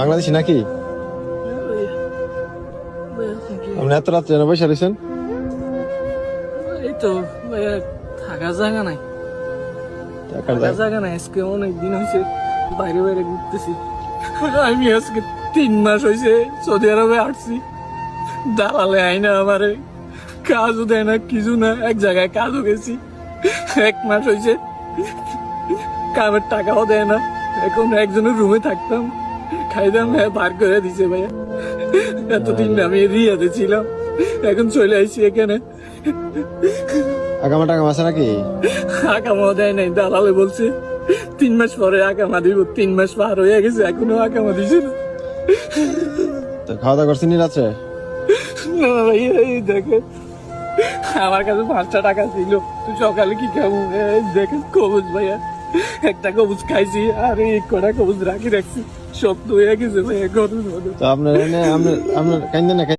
বাংলাদেশি নাকি? আপনি এত রাত্রে এনে বসে রয়েছেন? এই তো থাকার জায়গা নাই। থাকার জায়গা? নাই আজকে অনেক দিন হয়েছে বাইরে বাইরে ঘুরতেছি। আমি আজকে তিন মাস হয়েছে সৌদি আরবে আসছি। দালালে আইনা আমারে কাজও দেয় না কিছু না এক জায়গায় কাজও গেছি। এক মাস হয়েছে কামের টাকাও দেয় না এখন একজনের রুমে থাকতাম। খাইতাম হ্যাঁ। বার করে দিছে ভাইয়া। এতদিন আমি রিয়াতে ছিলাম এখন চলে আসছি এখানে। আগামা টাকা আছে নাকি? আকামা দেয় নাই দালালে বলছে তিন মাস পরে আকামা দিব তিন মাস পার হয়ে গেছে এখনও আকামা দিছে না। তো খাওয়া দাওয়া করছেন রাত্রে না ভাই এই দেখে আমার কাছে পাঁচটা টাকা ছিল তুই সকালে কি খাব? দেখে কবুজ ভাইয়া। একটা কবুজ খাইছি আর এই কটা কবুজ রাখি রাখছি। শক্ত হয়ে গেছে মধ্যে তো আপনার আপনার আপনার কাইন্দেন না